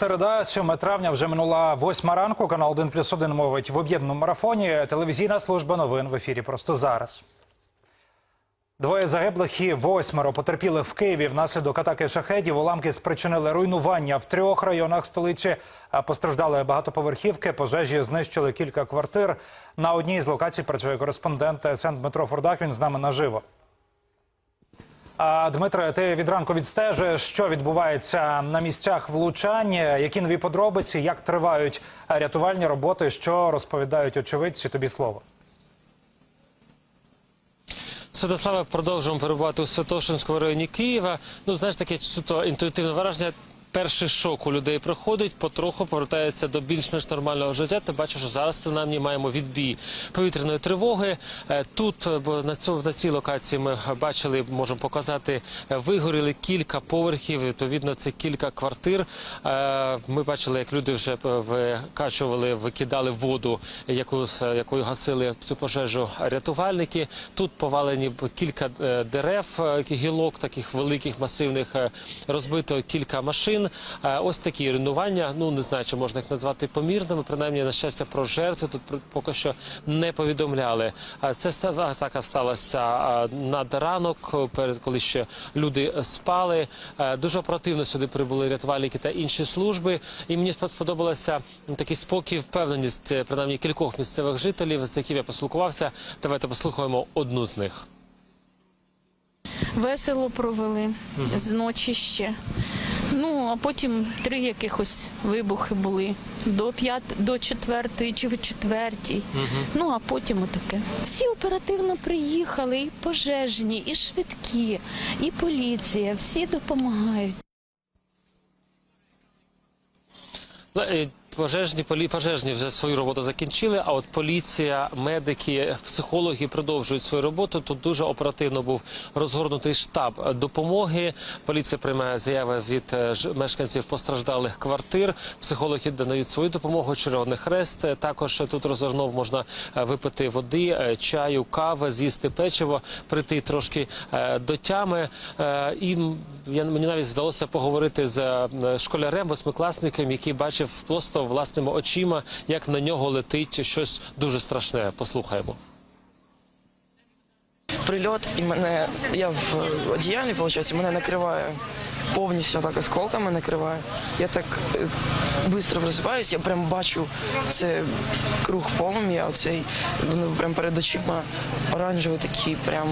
Середа, 7 травня, вже минула восьма ранку. Канал 1 плюс 1 мовить в об'єднаному марафоні. Телевізійна служба новин в ефірі просто зараз. Двоє загиблих і восьмеро потерпіли в Києві внаслідок атаки шахедів. Уламки спричинили руйнування в трьох районах столиці. Постраждали багатоповерхівки. Пожежі знищили кілька квартир. На одній з локацій працює кореспондент ТСН Дмитро Фурдак. Він з нами наживо. Дмитре, ти від ранку відстежуєш, що відбувається на місцях влучання, які нові подробиці, як тривають рятувальні роботи, що розповідають очевидці. Тобі слово. Святославе, продовжуємо перебувати у Святошинському районі Києва. Ну, знаєш, таке суто інтуїтивне враження. Перший шок у людей проходить, потроху повертається до більш-менш нормального життя. Ти бачиш, що зараз принаймні маємо відбій повітряної тривоги. Е, Тут е, на цьому на цій локації ми бачили, можемо показати, е, вигоріли кілька поверхів. Відповідно, це кілька квартир. Ми бачили, як люди вже викачували, викидали воду, яку якою гасили цю пожежу рятувальники. Тут повалені кілька дерев, гілок таких великих, масивних, розбито кілька машин. Е, Ось такі руйнування. Ну не знаю, чи можна їх назвати помірними. Принаймні, на щастя, про жертви тут поки що не повідомляли. Це атака сталася е, над ранок, коли ще люди спали. Е, Дуже оперативно сюди прибули рятувальники та інші служби. І мені спод- сподобалося такий спокій, впевненість принаймні кількох місцевих жителів, з якими я поспілкувався. Давайте послухаємо одну з них. Весело провели з ночі ще. Ну, а потім три якихось вибухи були до п'ят, до четвертої чи в четвертій. Ну а потім отаке. Всі оперативно приїхали, і пожежні, і швидкі, і поліція. Всі допомагають. Пожежні полі пожежні вже свою роботу закінчили. А от поліція, медики, психологи продовжують свою роботу. Тут дуже оперативно був розгорнутий штаб допомоги. Поліція приймає заяви від е, мешканців постраждалих квартир. Психологи надають свою допомогу. Червоний хрест Е, також тут розгорнув можна е, випити води, чаю, кави, з'їсти печиво, прийти трошки до тями. І мені навіть вдалося поговорити з школярем, восьмикласником, який бачив просто власними очима, як на нього летить щось дуже страшне. Послухаємо. прильот, і мене я в одіялі, виходить, мене накриває повністю так осколками накриває. Я так швидко просипаюсь, я прям бачу це круг полум'я, оцей ну, прям перед очима оранжевий такий, прям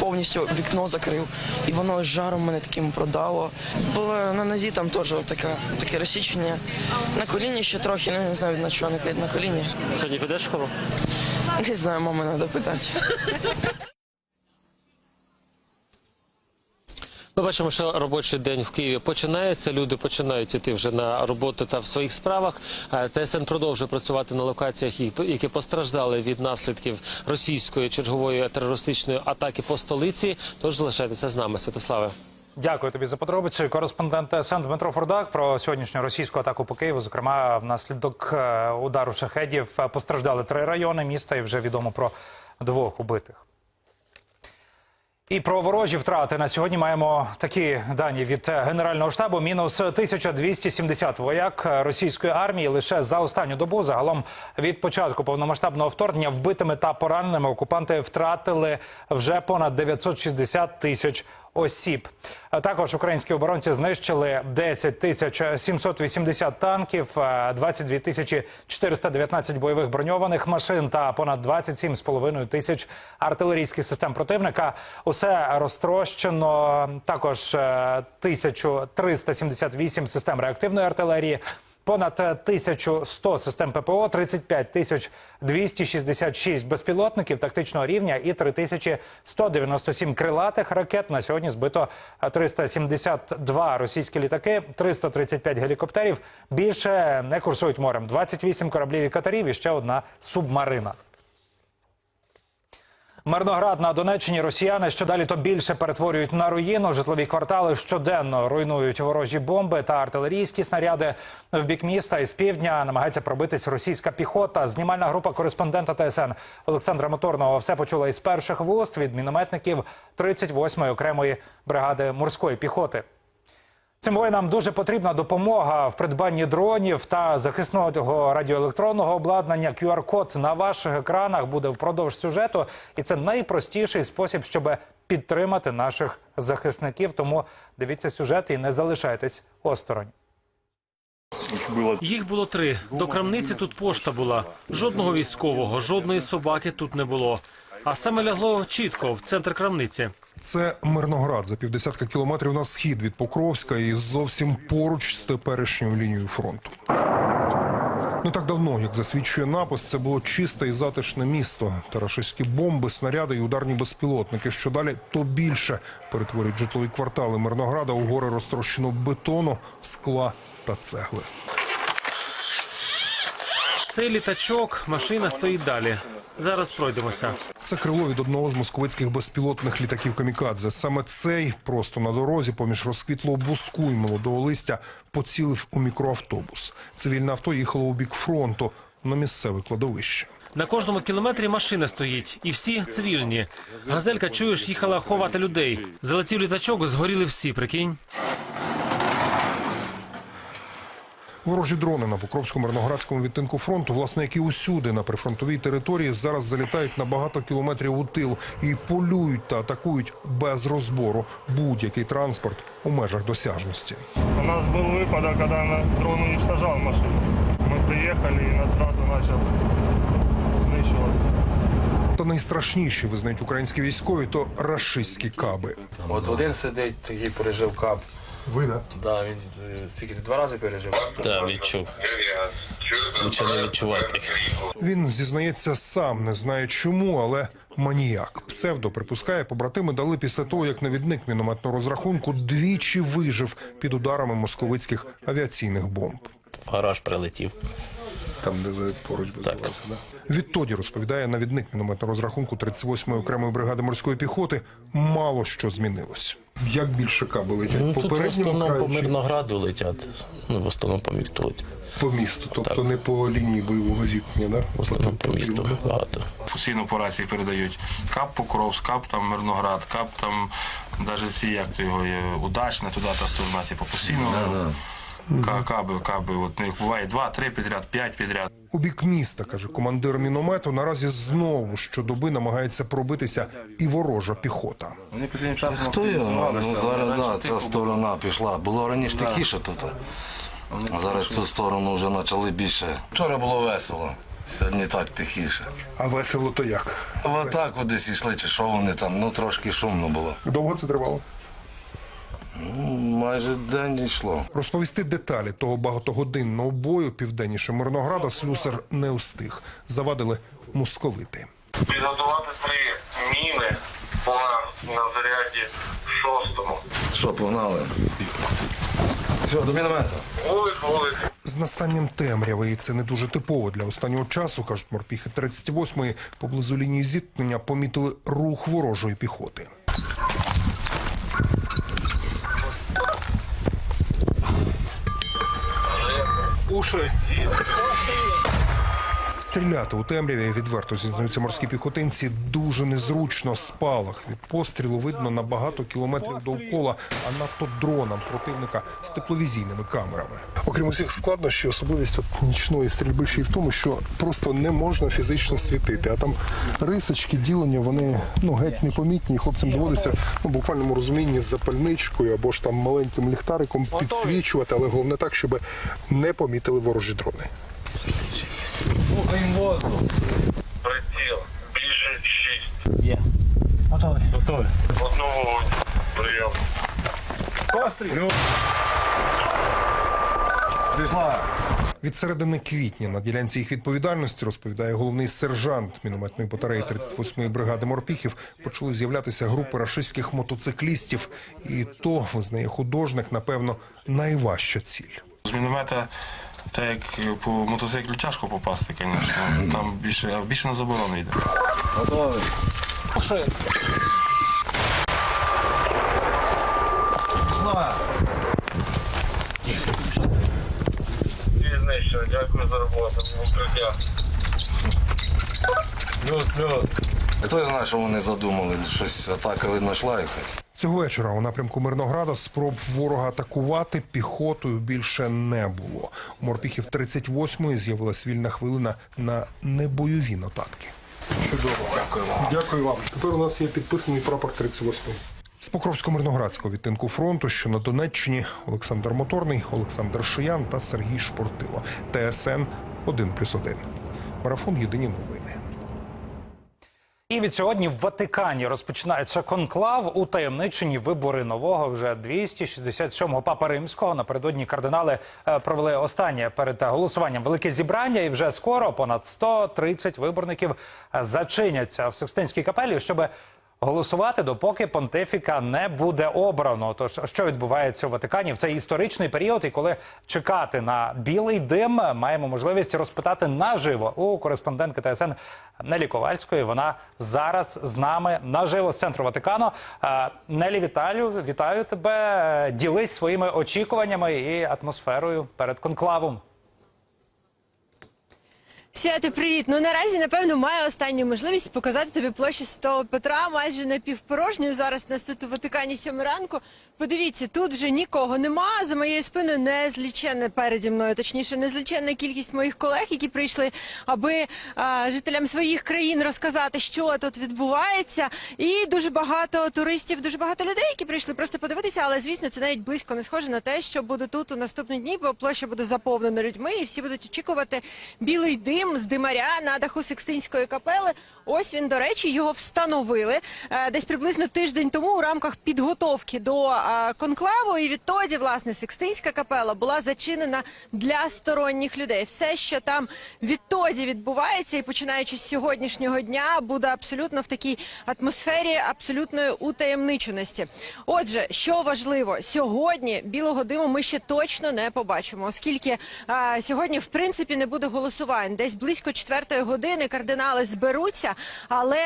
повністю вікно закрив. І воно з жаром мене таким продало. Було на нозі там теж таке, таке розсічення. На коліні ще трохи, ну, не знаю на чого на на коліні. Сьогодні підеш в школу? Не знаю, мами треба питати. Ми бачимо, що робочий день в Києві починається. Люди починають іти вже на роботу та в своїх справах. Е, ТСН продовжує працювати на локаціях, які постраждали від наслідків російської чергової терористичної атаки по столиці. Тож залишайтеся з нами, Святославе. Дякую тобі за подробиці. Кореспондент ТСН Дмитро Фурдак про сьогоднішню російську атаку по Києву. Зокрема, внаслідок е, удару шахедів е, постраждали три райони міста, і вже відомо про двох убитих. І про ворожі втрати на сьогодні маємо такі дані від е, Генерального штабу: мінус 1270 вояк російської армії лише за останню добу. Загалом від початку повномасштабного вторгнення вбитими та пораненими окупанти втратили вже понад 960 тисяч осіб. Також українські оборонці знищили 10 тисяч 780 танків, е, 22 тисячі 419 бойових броньованих машин та понад 27,5 тисяч артилерійських систем противника. Усе розтрощено. Також е, 1378 систем реактивної артилерії. Понад е, 1100 систем ППО, 35 тисяч 266 безпілотників тактичного рівня і 3197 крилатих ракет. На сьогодні збито е, 372 російські літаки, 335 гелікоптерів. Більше не курсують морем. 28 кораблів і катерів і ще одна субмарина. Мирноград на Донеччині росіяни що далі то більше перетворюють на руїну. Житлові квартали щоденно руйнують ворожі бомби та артилерійські снаряди. В бік міста із півдня намагається пробитись російська піхота. Знімальна група кореспондента ТСН Олександра Моторного все почула із перших вуст від мінометників 38-ї окремої бригади морської піхоти. Цим воїнам дуже потрібна допомога в придбанні дронів та захисного радіоелектронного обладнання. QR-код на ваших екранах буде впродовж сюжету, і це найпростіший спосіб, щоб підтримати наших захисників. Тому дивіться сюжет і не залишайтесь осторонь. Їх було три. До крамниці тут пошта була. Жодного військового, жодної собаки тут не було. А саме лягло чітко в центр крамниці. Це Мирноград за півдесятка кілометрів на схід від Покровська і зовсім поруч з теперішньою лінією фронту. Не так давно, як засвідчує напис, це було чисте і затишне місто. Та рашистські бомби, снаряди і ударні безпілотники. Що далі, то більше перетворюють житлові квартали Мирнограда у гори розтрощеного бетону, скла та цегли. Цей літачок, машина стоїть далі. Зараз пройдемося. Це крило від одного з московицьких безпілотних літаків Камікадзе. Саме цей просто на дорозі, поміж розквітлого буску і молодого листя, поцілив у мікроавтобус. Цивільне авто їхало у бік фронту на місцеве кладовище. На кожному кілометрі машина стоїть, і всі цивільні. Газелька, чуєш, їхала ховати людей. Залетів літачок, згоріли всі, прикинь. Ворожі дрони на Покровсько-Мирноградському відтинку фронту, власне, які усюди на прифронтовій території зараз залітають на багато кілометрів у тил і полюють та атакують без розбору будь-який транспорт у межах досяжності. У нас был выпадок, когда на- дрон уничтожал машину. Мы приехали и нас сразу начал знищувати. Та найстрашніші визнають українські військові то рашистські каби. От один сидить, такий пережив кап. Ви да? Да, він е, стільки два рази пережив. Так, відчув. Лучше не відчувати. Він зізнається сам, не знає чому, але маніяк. Псевдо припускає, побратими дали після того, як навідник мінометного розрахунку двічі вижив під ударами московицьких авіаційних бомб. В гараж прилетів. Там, де ви поруч Так. Відтоді розповідає навідник мінометного розрахунку 38-ї окремої бригади морської піхоти. Мало що змінилось. Як більше каби летять? Ну, тут в основному по Мирнограду летять. Ну, в основному по місту летять. по місту, тобто Так. не по лінії бойового зіткнення, да? В основному по місту багато. Постійно по рації передають кап Покровськ, кап там Мирноград, кап там навіть ці, як то його є, удачне, туди та сторона, типу постійно. Ка- Каби, каби, от ну, їх буває два, три підряд, п'ять підряд. У бік міста, каже командир міномету, наразі знову щодоби намагається пробитися і ворожа піхота. Вони постійно часом То його, ну, зараз да, ця сторона пішла. Було раніше тихіше тут. А зараз цю сторону вже почали більше. Вчора було весело, сьогодні так тихіше. А весело то як? А отак от десь йшли, чи що вони там, ну трошки шумно було. Довго це тривало? Майже день йшло. Розповісти деталі того багатогодинного бою південніше Мирнограда слюсар не встиг. Завадили московити. підготувати три міни по на заряді шостому. Що, погнали? Все, до міномета. Вулик, вулик. З настанням темряви, і це не дуже типово для останнього часу, кажуть морпіхи 38-ї, поблизу лінії зіткнення помітили рух ворожої піхоти. Fudido. Стріляти у темряві відверто зізнаються морські піхотинці дуже незручно. Спалах від пострілу видно на багато кілометрів довкола, а надто дронам противника з тепловізійними камерами. Окрім усіх складнощів, особливість от нічної стрільби ще й в тому, що просто не можна фізично світити. А там рисочки, ділення, вони ну геть непомітні. І хлопцям доводиться ну, в буквальному розумінні з запальничкою або ж там маленьким ліхтариком підсвічувати, але головне так, щоб не помітили ворожі дрони. Приціл. Більше шість. Є. Готовий. Готовий. Одного прийом. Від середини квітня на ділянці їх відповідальності розповідає головний сержант мінометної батареї 38-ї бригади морпіхів. Почали з'являтися групи рашистських мотоциклістів, і то визнає художник, напевно, найважча ціль. З міномета, так як по мотоциклу тяжко попасти, звісно. Там більше, а більше на заборону йде. Готовий. Знищено. Дякую за роботу. Укриття. Плюс, плюс. Хто знає, що вони задумали? Щось атака видно йшла якась. Цього вечора у напрямку Мирнограда спроб ворога атакувати піхотою більше не було. У морпіхів 38-ї з'явилась вільна хвилина на небойові нотатки. Чудово. Дякую. Дякую вам. Тепер у нас є підписаний прапор 38. З Покровсько-Мирноградського відтинку фронту, що на Донеччині, Олександр Моторний, Олександр Шиян та Сергій Шпортило. ТСН 1+,1. Марафон Єдині новини. І від сьогодні в Ватикані розпочинається конклав у таємничені вибори нового вже 267-го папа римського. Напередодні кардинали е, провели останнє перед голосуванням велике зібрання, і вже скоро понад 130 виборників е, зачиняться в Секстинській капелі, щоб голосувати, допоки понтифіка не буде обрано. Тож що відбувається у Ватикані в цей історичний період, і коли чекати на білий дим, маємо можливість розпитати наживо у кореспондентки ТСН Нелі Ковальської. Вона зараз з нами наживо з центру Ватикану. Е, Нелі, вітаю, вітаю тебе. Ділись своїми очікуваннями і атмосферою перед конклавом. Святе, привіт. Ну наразі, напевно, маю останню можливість показати тобі площу Святого Петра майже напівпорожньою. Зараз нас тут у Ватикані сьомий ранку. Подивіться, тут вже нікого нема. За моєю спиною незліченне переді мною, точніше, незліченна кількість моїх колег, які прийшли, аби а, жителям своїх країн розказати, що тут відбувається. І дуже багато туристів, дуже багато людей, які прийшли просто подивитися. Але звісно, це навіть близько не схоже на те, що буде тут у наступні дні, бо площа буде заповнена людьми, і всі будуть очікувати білий дим з димаря на даху Сикстинської капели. Ось він, до речі, його встановили е, десь приблизно тиждень тому у рамках підготовки до е, конклаву. І відтоді, власне, Секстинська капела була зачинена для сторонніх людей. Все, що там відтоді відбувається, і починаючи з сьогоднішнього дня, буде абсолютно в такій атмосфері абсолютної утаємниченості. Отже, що важливо, сьогодні білого диму ми ще точно не побачимо, оскільки е, сьогодні, в принципі, не буде голосувань. Десь близько четвертої години кардинали зберуться, але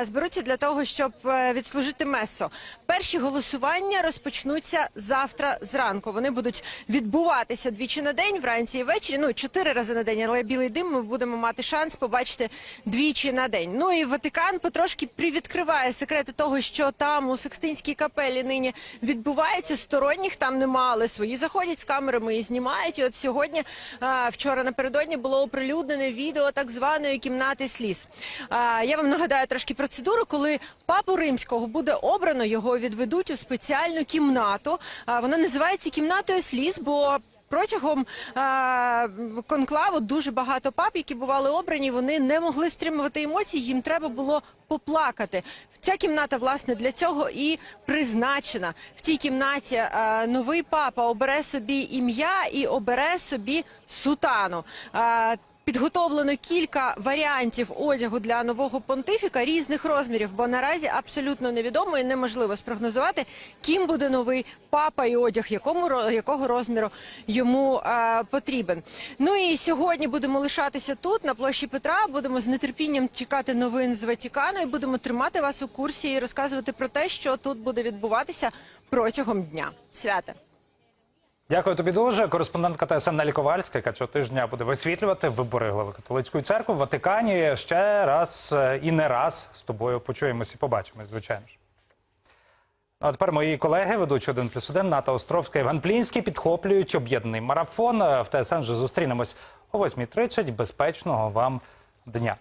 е, зберуться для того, щоб е, відслужити месо. Перші голосування розпочнуться завтра зранку. Вони будуть відбуватися двічі на день, вранці і ввечері. Ну чотири рази на день, але білий дим ми будемо мати шанс побачити двічі на день. Ну і Ватикан потрошки привідкриває секрети того, що там у Секстинській капелі нині відбувається. Сторонніх там нема, але свої заходять з камерами і знімають. І от сьогодні, вчора напередодні, було оприлюднене відео так званої кімнати сліз. А, я вам нагадаю трошки процедуру, коли папу римського буде обрано, його відведуть у спеціальну кімнату. Вона називається кімнатою сліз, бо Протягом конклаву дуже багато пап, які бували обрані, вони не могли стримувати емоції. Їм треба було поплакати. Ця кімната власне для цього і призначена. В цій кімнаті е, новий папа обере собі ім'я і обере собі сутану. Е, Підготовлено кілька варіантів одягу для нового понтифіка різних розмірів, бо наразі абсолютно невідомо і неможливо спрогнозувати, ким буде новий папа і одяг, якому якого розміру йому е, потрібен. Ну і сьогодні будемо лишатися тут на площі Петра. Будемо з нетерпінням чекати новин з Ватикану і будемо тримати вас у курсі і розказувати про те, що тут буде відбуватися протягом дня. Свята. Дякую тобі дуже. Кореспондентка ТСН Нелі Ковальська, яка цього тижня буде висвітлювати вибори глави католицької церкви в Ватикані. Ще раз е, і не раз з тобою почуємось і побачимось, звичайно ж. Ну, А тепер мої колеги, ведучі 1 плюс 1, Ната Островська, Євген Плінський, підхоплюють об'єднаний марафон. Е, В ТСН вже зустрінемось о 8.30. Безпечного вам дня.